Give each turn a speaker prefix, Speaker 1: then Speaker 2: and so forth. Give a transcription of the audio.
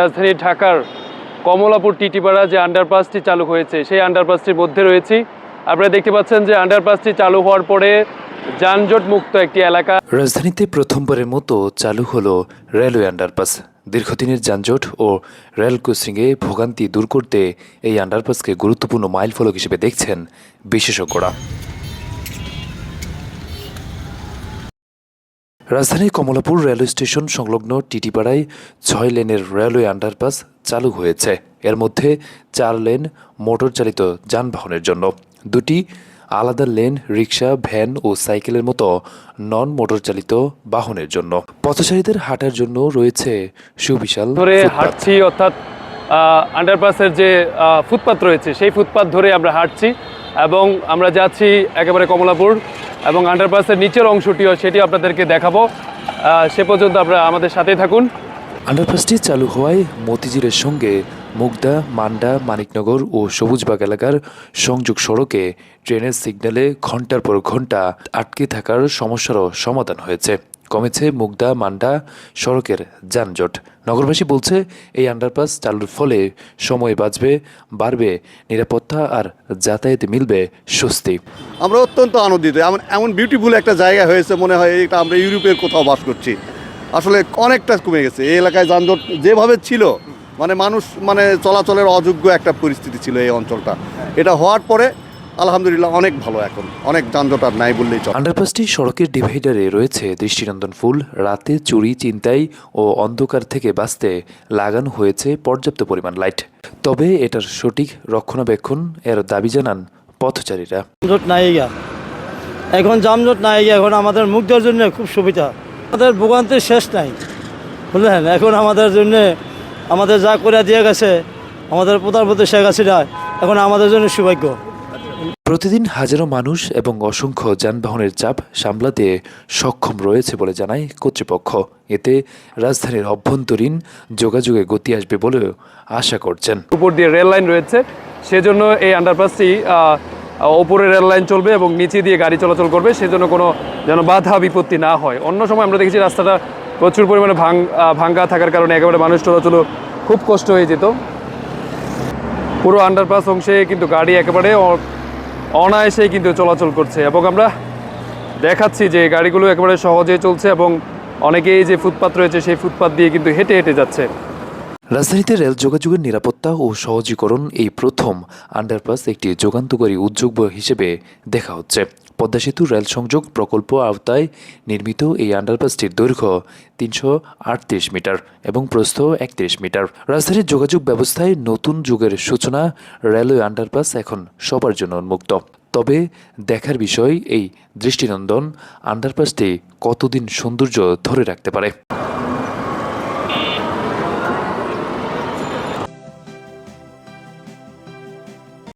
Speaker 1: রাজধানী ঢাকার কমলাপুর টিটিপাড়া যে আন্ডারপাসটি চালু হয়েছে, সেই আন্ডারপাসটির মধ্যে রয়েছি। আপনারা দেখতে পাচ্ছেন যে আন্ডারপাসটি চালু হওয়ার পরে যানজট মুক্ত একটি এলাকা।
Speaker 2: রাজধানীতে প্রথমবারের মতো চালু হলো রেলওয়ে আন্ডারপাস দীর্ঘদিনের যানজট ও রেল ক্রসিংয়ে ভোগান্তি দূর করতে এই আন্ডারপাসকে গুরুত্বপূর্ণ মাইলফলক হিসেবে দেখছেন বিশেষজ্ঞরা। রাজধানীর কমলাপুর রেলওয়ে স্টেশন সংলগ্ন টিটিপাড়ায় ছয় লেনের রেলওয়ে আন্ডারপাস চালু হয়েছে। এর মধ্যে চার লেন মোটর চালিত যানবাহনের জন্য। দুটি আলাদা লেন রিক্সা ভ্যান ও সাইকেলের মতো নন মোটর চালিত বাহনের জন্য। পথচারীদের হাঁটার জন্য রয়েছে সুবিশাল
Speaker 1: ধরে হাঁটছি অর্থাৎ আন্ডারপাসের যে ফুটপাত রয়েছে সেই ফুটপাত ধরে আমরা হাঁটছি এবং আমরা যাচ্ছি একেবারে কমলাপুর। এবং আন্ডারপাসের নিচের অংশটিও সেটি আপনাদেরকে দেখাবো। সে পর্যন্ত আপনারা আমাদের সাথেই থাকুন।
Speaker 2: আন্ডারপাসটি চালু হওয়ায় মতিঝিলের সঙ্গে মুগদা, মান্ডা, মানিকনগর ও সবুজবাগ এলাকার সংযোগ সড়কে ট্রেনের সিগন্যালে ঘণ্টার পর ঘণ্টা আটকে থাকার সমস্যারও সমাধান হয়েছে। কমেছে মুগদা মান্ডা সড়কের যানজট। নগরবাসী বলছে, এই আন্ডারপাস চালুর ফলে সময় বাঁচবে, বাড়বে নিরাপত্তা আর যাতায়াতে মিলবে স্বস্তি।
Speaker 3: আমরা অত্যন্ত আনন্দিত। এমন এমন বিউটিফুল একটা জায়গা হয়েছে, মনে হয় এটা আমরা ইউরোপের কোথাও বাস করছি। আসলে অনেকটা কমে গেছে। এই এলাকায় যানজট যেভাবে ছিল মানে মানুষ মানে চলাচলের অযোগ্য একটা পরিস্থিতি ছিল এই অঞ্চলটা। এটা হওয়ার পরে আলহামদুলিল্লাহ অনেক ভালো এখন। অনেক যানজট আর নাই বললেই চলে।
Speaker 2: আন্ডারপাসটি সড়কের ডিভাইডারে রয়েছে দৃষ্টিনন্দন ফুল। রাতে চুরি চিন্তাই ও অন্ধকার থেকে বাঁচতে লাগানো হয়েছে পর্যাপ্ত পরিমাণ লাইট। তবে এটার সঠিক রক্ষণাবেক্ষণ এর দাবি জানান পথচারীরা।
Speaker 4: যানজট নাই গিয়া এখন যানজট নাই গিয়া এখন আমাদের মুখ মুগ্ধের জন্য খুব সুবিধা। আমাদের ভোগান্তির শেষ নাই। বুঝলেন? এখন আমাদের জন্য আমাদের যা করে দিয়ে গেছে আমাদের প্রধানমন্ত্রী শেখ হাসিনা এখন আমাদের জন্য সৌভাগ্য।
Speaker 2: প্রতিদিন হাজারো মানুষ এবং অসংখ্য যানবাহনের চাপ সামলাতে সক্ষম রয়েছে বলে জানায় কর্তৃপক্ষ। এতে রাজধানীর অভ্যন্তরীণ যোগাযোগে গতি আসবে বলেও আশা করছেন।
Speaker 1: উপর দিয়ে রেল লাইন রয়েছে, সেজন্য এই আন্ডারপাসটি ওপরে রেল লাইন চলবে এবং নিচে দিয়ে গাড়ি চলাচল করবে, সেজন্য কোনো যেন বাধা বিপত্তি না হয়। অন্য সময় আমরা দেখেছি রাস্তাটা প্রচুর পরিমাণে ভাং ভাঙ্গা থাকার কারণে একেবারে মানুষ চলাচল খুব কষ্ট হয়ে যেত। পুরো আন্ডারপাস অংশে কিন্তু গাড়ি একেবারে অ- অনায়াসেই কিন্তু চলাচল করছে এবং আমরা দেখাচ্ছি যে গাড়িগুলো একেবারে সহজে চলছে এবং অনেকেই যে ফুটপাত রয়েছে সেই ফুটপাত দিয়ে কিন্তু হেঁটে হেঁটে যাচ্ছে।
Speaker 2: রাজধানীতে রেল যোগাযোগের নিরাপত্তা ও সহজীকরণ এই প্রথম আন্ডারপাস একটি যোগান্তকারী উদ্যোগ হিসেবে দেখা হচ্ছে। পদ্মা সেতু রেল সংযোগ প্রকল্প আওতায় নির্মিত এই আন্ডারপাসটির দৈর্ঘ্য তিনশো আটত্রিশ মিটার এবং প্রস্থ একত্রিশ মিটার। রাজধানীর যোগাযোগ ব্যবস্থায় নতুন যুগের সূচনা রেলওয়ে আন্ডারপাস এখন সবার জন্য উন্মুক্ত। তবে দেখার বিষয় এই দৃষ্টিনন্দন আন্ডারপাসটি কতদিন সৌন্দর্য ধরে রাখতে পারে?